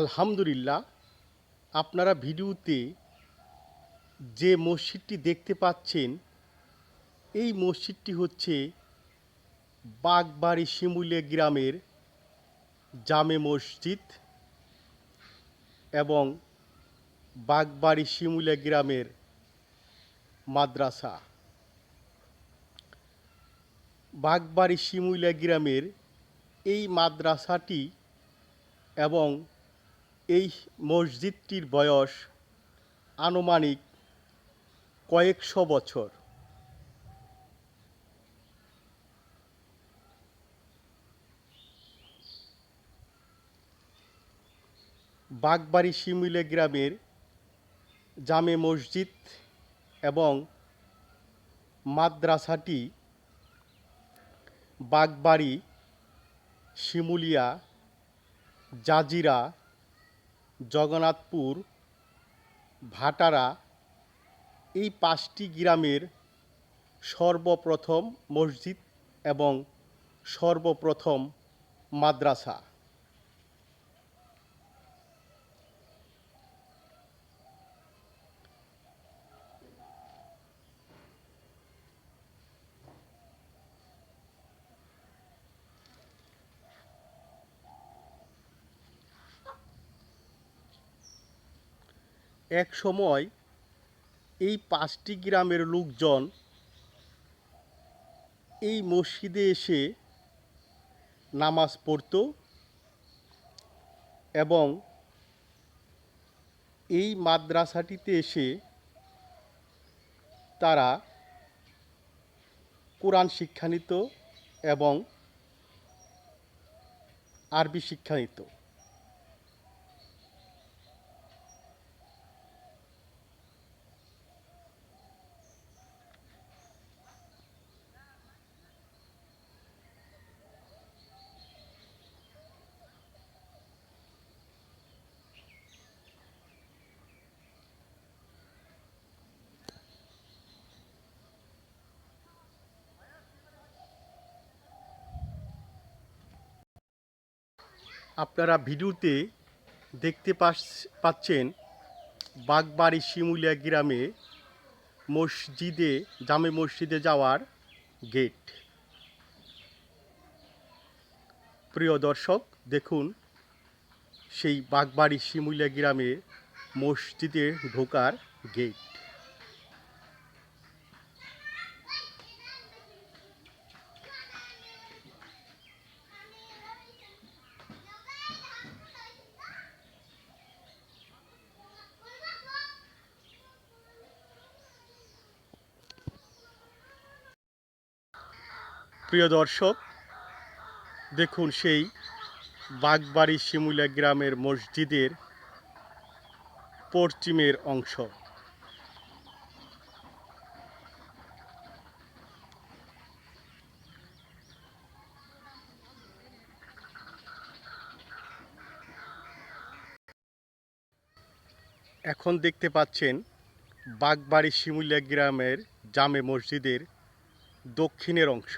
আলহামদুলিল্লাহ, আপনারা ভিডিওতে যে মসজিদটি দেখতে পাচ্ছেন, এই মসজিদটি হচ্ছে বাগবাড়ি শিমুলিয়া গ্রামের জামে মসজিদ এবং বাগবাড়ি শিমুলিয়া গ্রামের মাদ্রাসা। বাগবাড়ি শিমুলিয়া গ্রামের এই মাদ্রাসাটি এবং এই মসজিদটির বয়স আনুমানিক কয়েকশো বছর। বাগবাড়ি শিমুলে গ্রামের জামে মসজিদ এবং মাদ্রাসাটি বাগবাড়ি শিমুলিয়া জাজিরা জগন্নাথপুর ভাটারা এই পাঁচটি গ্রামের সর্বপ্রথম মসজিদ এবং সর্বপ্রথম মাদ্রাসা। এক সময় এই পাঁচটি গ্রামের লোকজন এই মসজিদে এসে নামাজ পড়তো এবং এই মাদ্রাসাটিতে এসে তারা কোরআন শিক্ষা নিত এবং আরবি শিক্ষা নিত। আপনারা ভিডিওতে দেখতে পাচ্ছেন বাগবাড়ি শিমুলিয়া গ্রামে মসজিদে, জামে মসজিদে যাওয়ার গেট। প্রিয় দর্শক, দেখুন, সেই বাগবাড়ি শিমুলিয়া গ্রামে মসজিদে ঢোকার গেট। প্রিয় দর্শক, দেখুন সেই বাগবাড়ি শিমুলিয়া গ্রামের মসজিদের পশ্চিমের অংশ। এখন দেখতে পাচ্ছেন বাগবাড়ি শিমুলিয়া গ্রামের জামে মসজিদের দক্ষিণের অংশ।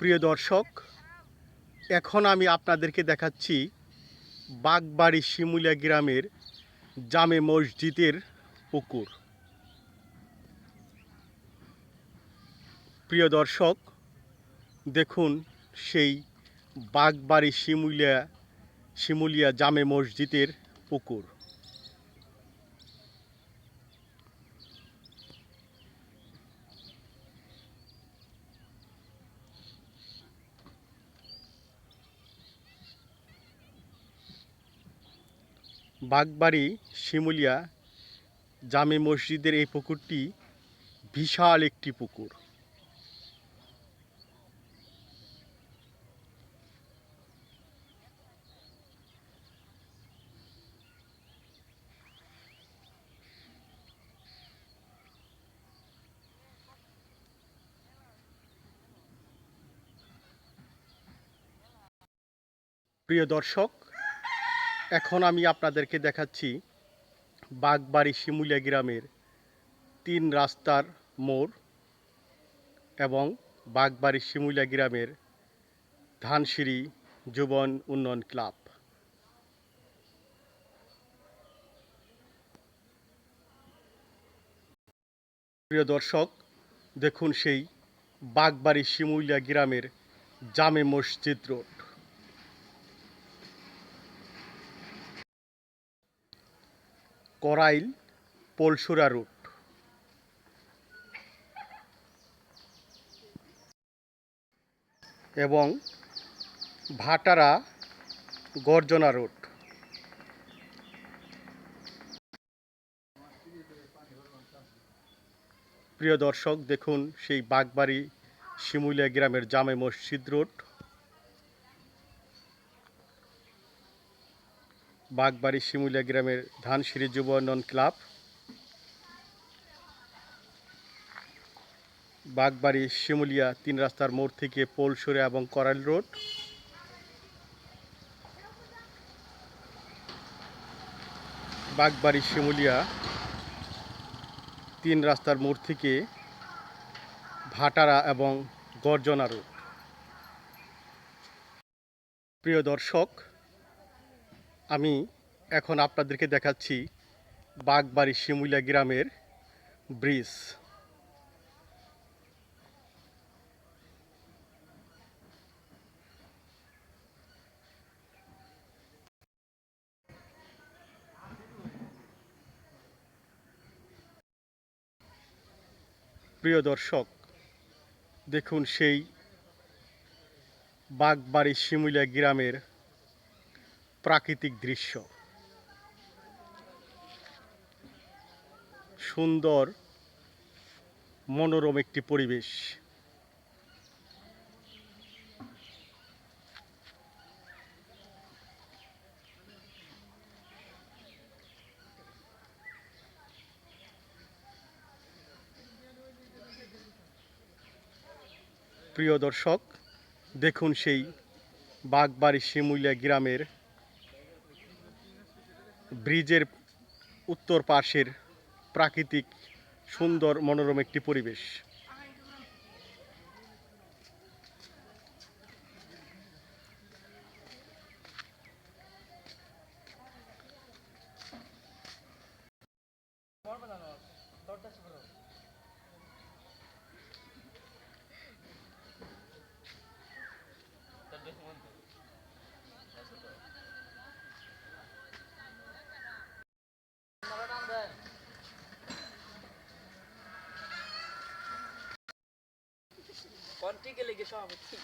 প্রিয় দর্শক, এখন আমি আপনাদেরকে দেখাচ্ছি বাগবাড়ি শিমুলিয়া গ্রামের জামে মসজিদের পুকুর। প্রিয় দর্শক, দেখুন সেই বাগবাড়ি শিমুলিয়া শিমুলিয়া জামে মসজিদের পুকুর। বাগবাড়ি শিমুলিয়া জামে মসজিদের এই পুকুরটি বিশাল একটি পুকুর। প্রিয় দর্শক এখন আমি আপনাদেরকে দেখাচ্ছি বাগবাড়ি শিমুলিয়া গ্রামের তিন রাস্তার মোড় এবং বাগবাড়ি শিমুলিয়া গ্রামের ধানসিঁড়ি যুবন উন্নয়ন ক্লাব। প্রিয় দর্শক, দেখুন সেই বাগবাড়ি শিমুলিয়া গ্রামের জামে মসজিদ রোড। করাইল পলসুরা রুট এবং ভাটারা গর্জনা রুট প্রিয় দর্শক, দেখুন সেই বাগবাড়ি শিমুলিয়া গ্রামের জামে মসজিদ রোড। বাগবাড়ি শিমুলিয়া গ্রামের ধানসিঁড়ি যুব উন্নয়ন ক্লাব। বাগবাড়ি শিমুলিয়া তিন রাস্তার মোড় থেকে পোলসুরে এবং করাইল রোড। বাগবাড়ি শিমুলিয়া তিন রাস্তার মোড় থেকে ভাটারা এবং গর্জনা রোড। প্রিয় দর্শক আমি এখন আপনাদেরকে দেখাচ্ছি বাগবাড়ি শিমুলিয়া গ্রামের ব্রিজ। প্রিয় দর্শক, দেখুন সেই বাগবাড়ি শিমুলিয়া গ্রামের প্রাকৃতিক দৃশ্য। সুন্দর মনোরম একটি পরিবেশ। প্রিয় দর্শক দেখুন সেই বাগবাড়ি শিমুলিয়া গ্রামের ব্রিজের উত্তর পাশের প্রাকৃতিক সুন্দর মনোরম একটি পরিবেশ। কন্টিকে লেগে সভাপতি